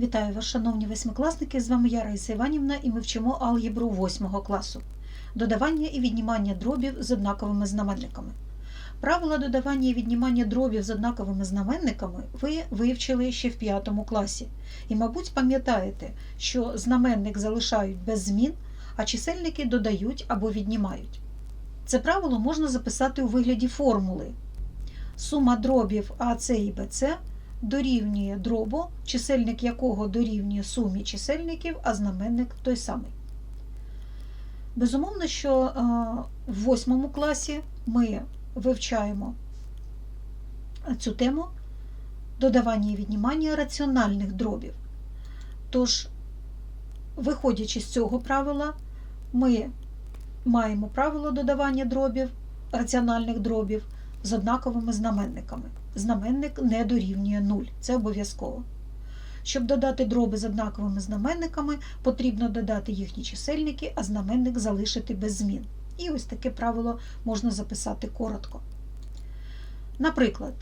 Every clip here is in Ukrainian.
Вітаю вас, шановні восьмикласники! З вами я Раїса Іванівна і ми вчимо алгебру 8 класу. Додавання і віднімання дробів з однаковими знаменниками. Правила додавання і віднімання дробів з однаковими знаменниками ви вивчили ще в 5 класі. І, мабуть, пам'ятаєте, що знаменник залишають без змін, а чисельники додають або віднімають. Це правило можна записати у вигляді формули. Сума дробів АС і БЦ дорівнює дробу, чисельник якого дорівнює сумі чисельників, а знаменник той самий. Безумовно, що е, в восьмому класі ми вивчаємо цю тему додавання і віднімання раціональних дробів. Тож, виходячи з цього правила, ми маємо правило додавання дробів, раціональних дробів з однаковими знаменниками. Знаменник не дорівнює 0, це обов'язково. Щоб додати дроби з однаковими знаменниками, потрібно додати їхні чисельники, а знаменник залишити без змін. І ось таке правило можна записати коротко. Наприклад,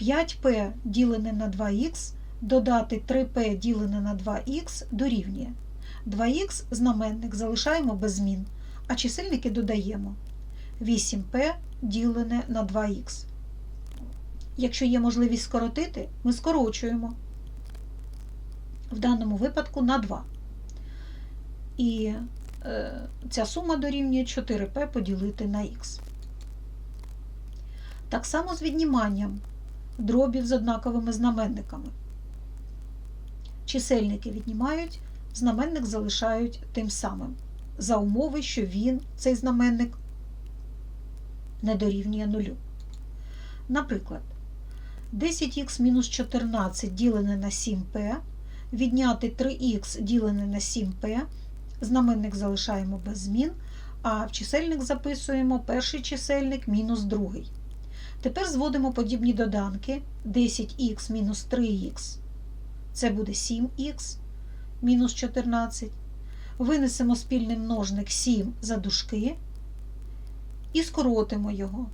5p ділене на 2х додати 3p ділене на 2х дорівнює. 2х знаменник залишаємо без змін, а чисельники додаємо. 8p ділене на 2х. Якщо є можливість скоротити, ми скорочуємо. В даному випадку на 2. І е, ця сума дорівнює 4p поділити на х. Так само з відніманням дробів з однаковими знаменниками. Чисельники віднімають, знаменник залишають тим самим. За умови, що він, цей знаменник, не дорівнює нулю. Наприклад, 10х мінус 14 ділене на 7p, відняти 3х ділене на 7p, знаменник залишаємо без змін, а в чисельник записуємо перший чисельник мінус другий. Тепер зводимо подібні доданки 10х мінус 3х, це буде 7х мінус 14. Винесемо спільний множник 7 за дужки і скоротимо його.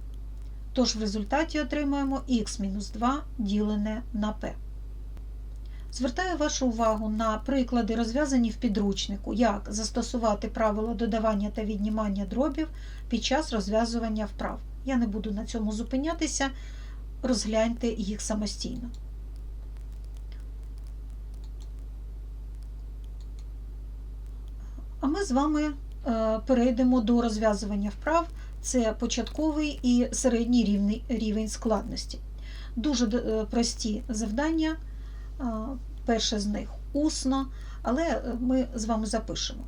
Тож в результаті отримаємо х-2 ділене на p. Звертаю вашу увагу на приклади, розв'язані в підручнику, як застосувати правила додавання та віднімання дробів під час розв'язування вправ. Я не буду на цьому зупинятися, розгляньте їх самостійно. А ми з вами е, перейдемо до розв'язування вправ. Це початковий і середній рівний, рівень складності. Дуже е, прості завдання. Е, перше з них усно, але ми з вами запишемо.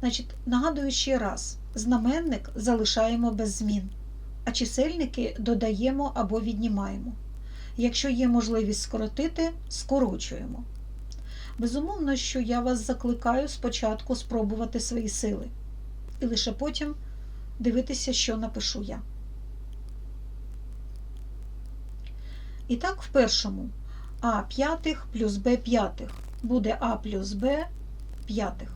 Значить, Нагадую ще раз: знаменник залишаємо без змін, а чисельники додаємо або віднімаємо. Якщо є можливість скоротити, скорочуємо. Безумовно, що я вас закликаю спочатку спробувати свої сили, і лише потім дивитися, що напишу я. І так, в першому а п'ятих плюс Б п'ятих буде А плюс Б п'ятих.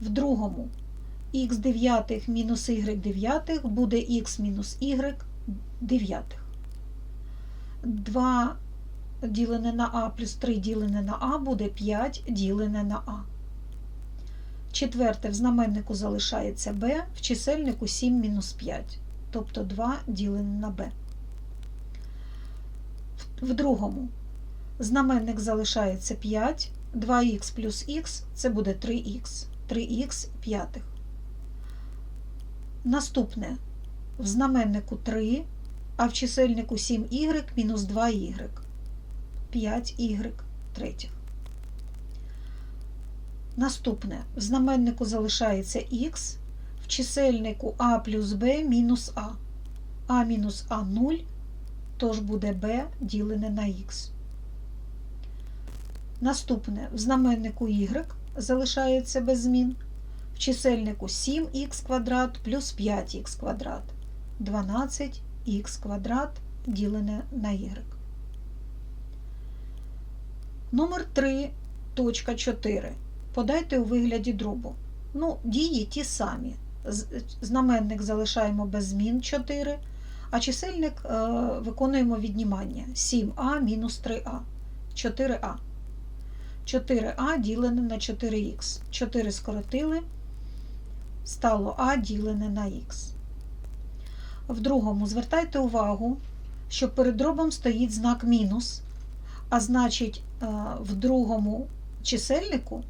В другому х дев'ятих мінус y дев'ятих буде х мінус y дев'ятих. 2 ділене на А плюс 3 ділене на А буде 5 ділене на А. Четверте в знаменнику залишається b, в чисельнику 7 мінус 5, тобто 2 ділене на b. В другому знаменник залишається 5, 2х плюс х це буде 3х, 3х п'ятих. Наступне в знаменнику 3, а в чисельнику 7y мінус 2y, 5y третіх. Наступне в знаменнику залишається х, в чисельнику а плюс b мінус а. а мінус а 0, тож буде b ділене на х. Наступне в знаменнику y залишається без змін. В чисельнику 7х квадрат плюс 5х квадрат. 12х квадрат ділене на y. Номер 3, точка 4 подайте у вигляді дробу. Ну, дії ті самі. Знаменник залишаємо без змін 4, а чисельник е, виконуємо віднімання 7а мінус 3а. 4а. 4а ділене на 4х. 4 скоротили, стало а ділене на х. В другому звертайте увагу, що перед дробом стоїть знак мінус, а значить, е, в другому чисельнику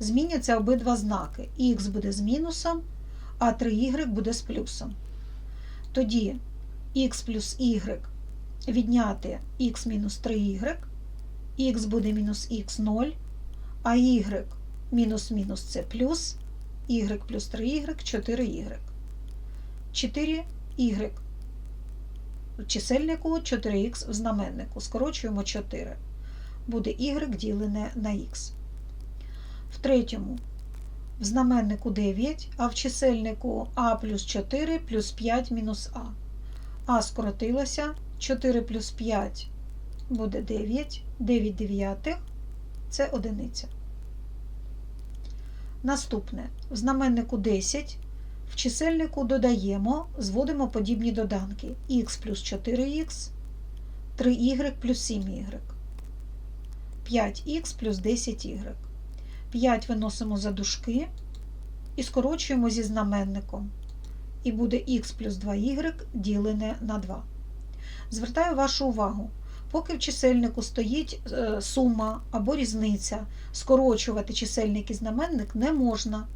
зміняться обидва знаки. Х буде з мінусом, а 3y буде з плюсом. Тоді х плюс y відняти х мінус 3y, х буде мінус х 0, а y мінус мінус це плюс, y плюс 3y 4y. 4y в чисельнику, 4х в знаменнику. Скорочуємо 4. Буде y ділене на х. В третьому в знаменнику 9, а в чисельнику а плюс 4 плюс 5 мінус а. А скоротилося, 4 плюс 5 буде 9, 9 дев'ятих це одиниця. Наступне в знаменнику 10, в чисельнику додаємо, зводимо подібні доданки х плюс 4х, 3y плюс 7y, 5х плюс 10y. 5 виносимо за дужки і скорочуємо зі знаменником. І буде х плюс 2y ділене на 2. Звертаю вашу увагу, поки в чисельнику стоїть е, сума або різниця, скорочувати чисельник і знаменник не можна.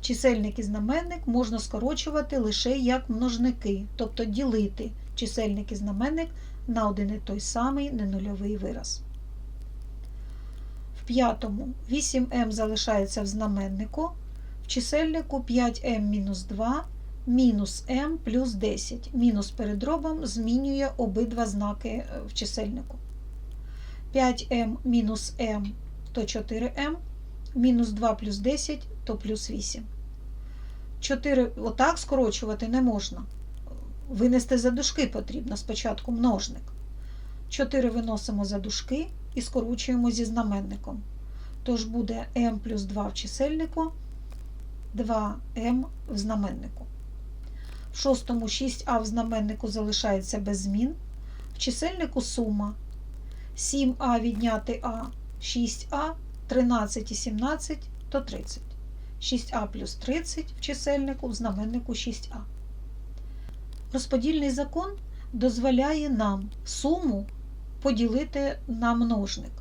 Чисельник і знаменник можна скорочувати лише як множники, тобто ділити чисельник і знаменник на один і той самий ненульовий вираз. В п'ятому 8m залишається в знаменнику, в чисельнику 5m-2 мінус m плюс 10. Мінус перед дробом змінює обидва знаки в чисельнику. 5m мінус m то 4m, мінус 2 плюс 10 то плюс 8. 4 отак скорочувати не можна. Винести за дужки потрібно спочатку множник. 4 виносимо за дужки і скорочуємо зі знаменником. Тож буде m плюс 2 в чисельнику, 2m в знаменнику. В шостому 6а в знаменнику залишається без змін. В чисельнику сума 7а відняти а 6а, 13 і 17 то 30. 6а плюс 30 в чисельнику в знаменнику 6а. Розподільний закон дозволяє нам суму поділити на множник.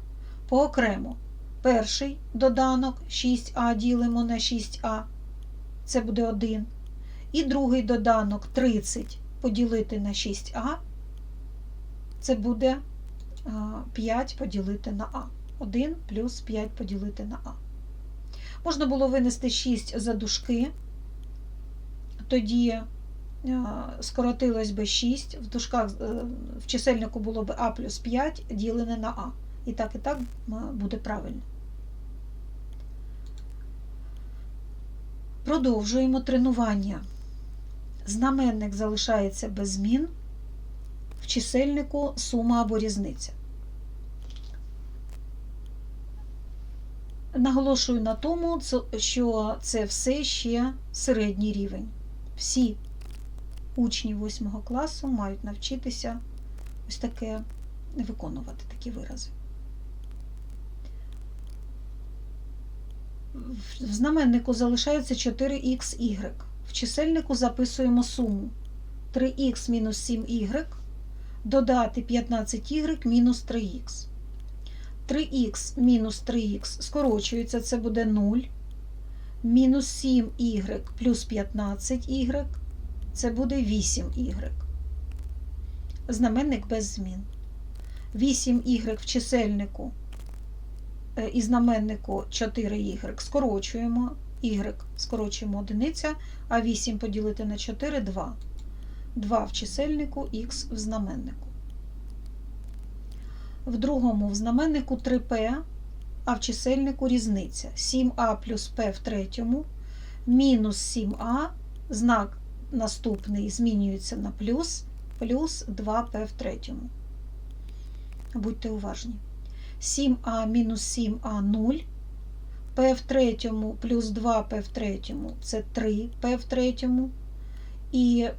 Поокремо перший доданок 6а ділимо на 6а, це буде 1. І другий доданок 30 поділити на 6а, це буде 5 поділити на а. 1 плюс 5 поділити на а. Можна було винести 6 за дужки, тоді скоротилось би 6, в дужках е, в чисельнику було б а плюс 5 ділене на а. І так, і так буде правильно. Продовжуємо тренування. Знаменник залишається без змін, в чисельнику сума або різниця. Наголошую на тому, що це все ще середній рівень. Всі учні 8 класу мають навчитися ось таке виконувати такі вирази. В знаменнику залишається 4х, в чисельнику записуємо суму 3х мінус 7y, додати 15y мінус 3х. 3х мінус 3х скорочується, це буде 0. Мінус 7y плюс 15y це буде 8y. Знаменник без змін. 8y в чисельнику е, і знаменнику 4y скорочуємо, y скорочуємо одиниця, а 8 поділити на 4 2. 2 в чисельнику, х в знаменнику. В другому в знаменнику 3p, а в чисельнику різниця. 7а плюс p в третьому, мінус 7а, знак наступний змінюється на плюс, плюс 2p в третьому. Будьте уважні. 7а мінус 7а 0. P в третьому плюс 2p в третьому це 3p в третьому. І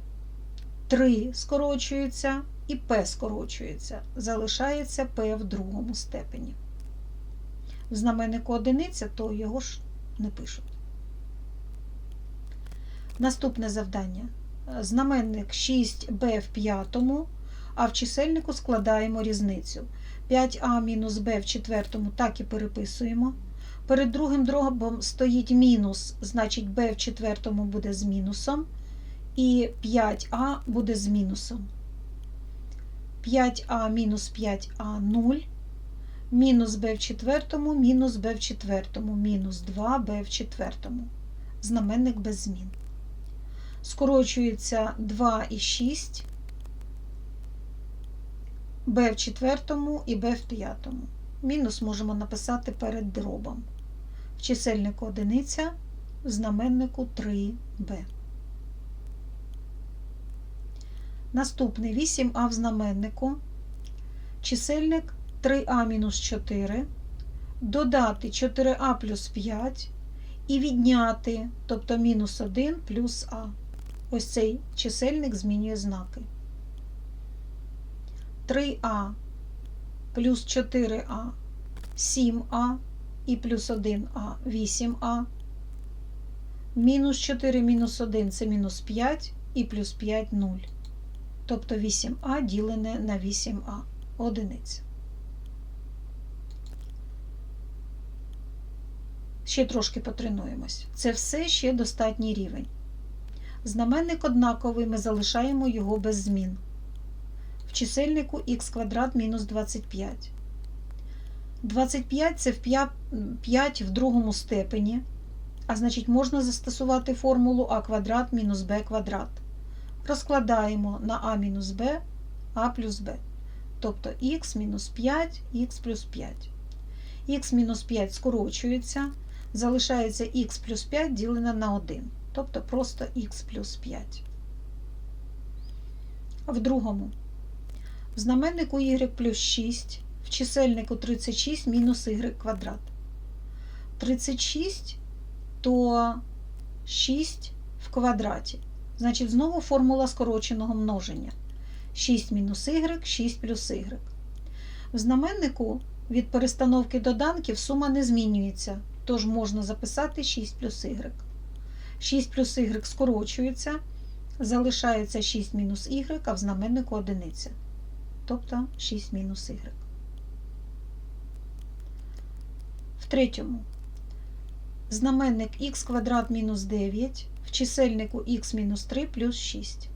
3 скорочується, і P скорочується. Залишається P в другому степені. в знаменнику одиниця, то його ж не пишуть. Наступне завдання. Знаменник 6b в п'ятому, а в чисельнику складаємо різницю. 5а мінус b в четвертому так і переписуємо. Перед другим дробом стоїть мінус, значить b в четвертому буде з мінусом. І 5а буде з мінусом. 5а мінус 5а 0. Мінус b в четвертому, мінус b в четвертому, мінус 2b в четвертому. Знаменник без змін. Скорочується 2 і 6, b в четвертому і b в п'ятому. Мінус можемо написати перед дробом. В чисельнику одиниця, в знаменнику 3b. Наступний 8а в знаменнику. Чисельник 3а мінус 4. Додати 4а плюс 5 і відняти, тобто мінус 1 плюс а. Ось цей чисельник змінює знаки. 3а плюс 4а 7а і плюс 1а 8а. Мінус 4 мінус 1 це мінус 5 і плюс 5 0. Тобто 8а ділене на 8а одиниця. Ще трошки потренуємось. Це все ще достатній рівень. Знаменник однаковий, ми залишаємо його без змін. В чисельнику х квадрат мінус 25. 25 це в 5 в другому степені, а значить, можна застосувати формулу а квадрат мінус b квадрат. Розкладаємо на а мінус b, а плюс b. Тобто х мінус 5, х плюс 5. х мінус 5 скорочується, залишається х плюс 5 ділене на 1 тобто просто х плюс 5. В другому. В знаменнику y плюс 6, в чисельнику 36 мінус y квадрат. 36 то 6 в квадраті. Значить, знову формула скороченого множення. 6 мінус y, 6 плюс y. В знаменнику від перестановки доданків сума не змінюється, тож можна записати 6 плюс y. 6 плюс y скорочується, залишається 6 мінус y, а в знаменнику одиниця. Тобто 6 мінус y. В третьому. Знаменник х квадрат мінус 9, в чисельнику х мінус 3 плюс 6.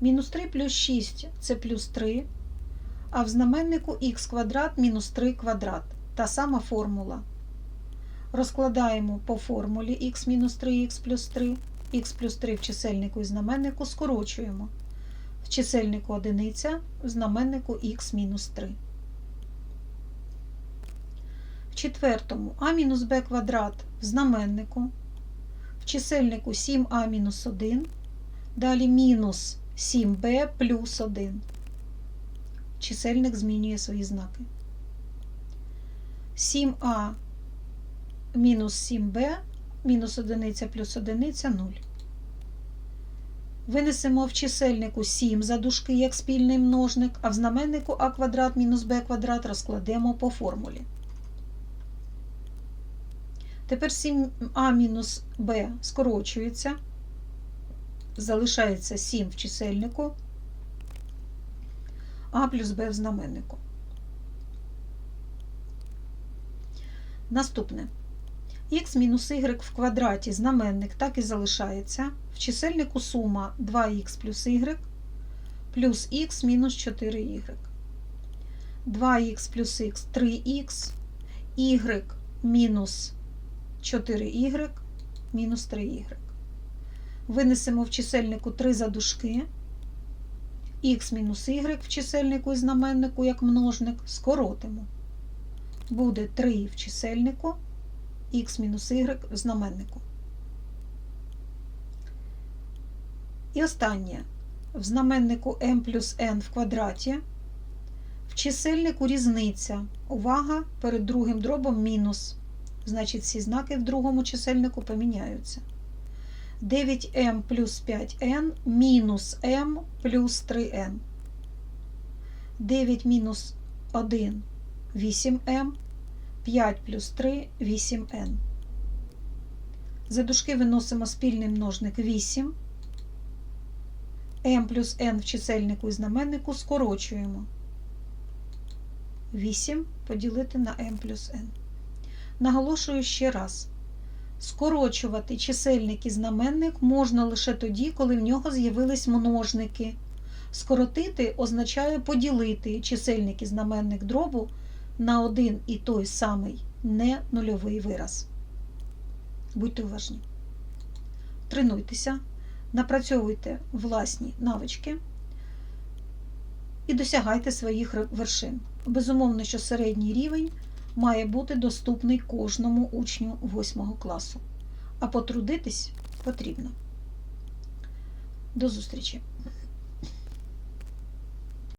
Мінус 3 плюс 6 це плюс 3, а в знаменнику х квадрат мінус 3 квадрат. Та сама формула. Розкладаємо по формулі х-3х плюс 3, х плюс 3 в чисельнику і знаменнику скорочуємо. В чисельнику одиниця, в знаменнику х-3. В четвертому а мінус b квадрат в знаменнику, в чисельнику 7а-1, далі мінус 7b плюс 1. Чисельник змінює свої знаки. 7а мінус 7b, мінус 1 плюс 1 0. Винесемо в чисельнику 7 за дужки як спільний множник, а в знаменнику а квадрат мінус b квадрат розкладемо по формулі. Тепер 7а мінус b скорочується, залишається 7 в чисельнику, а плюс b в знаменнику. Наступне х мінус y в квадраті знаменник так і залишається. В чисельнику сума 2х плюс y плюс х мінус 4y. 2х плюс х 3х, y мінус 4y мінус 3y. Винесемо в чисельнику 3 задушки. х мінус y в чисельнику і знаменнику як множник скоротимо. Буде 3 в чисельнику х-y в знаменнику. І останнє. В знаменнику m плюс n в квадраті. В чисельнику різниця. Увага перед другим дробом мінус. Значить, всі знаки в другому чисельнику поміняються. 9m плюс 5n мінус m плюс 3n. 9 мінус 1 8m 5 плюс 3 8n. За дужки виносимо спільний множник 8. m плюс n в чисельнику і знаменнику скорочуємо. 8 поділити на m плюс n. Наголошую ще раз. Скорочувати чисельник і знаменник можна лише тоді, коли в нього з'явились множники. Скоротити означає поділити чисельник і знаменник дробу на один і той самий не нульовий вираз. Будьте уважні. Тренуйтеся, напрацьовуйте власні навички і досягайте своїх вершин. Безумовно, що середній рівень має бути доступний кожному учню 8 класу. А потрудитись потрібно. До зустрічі!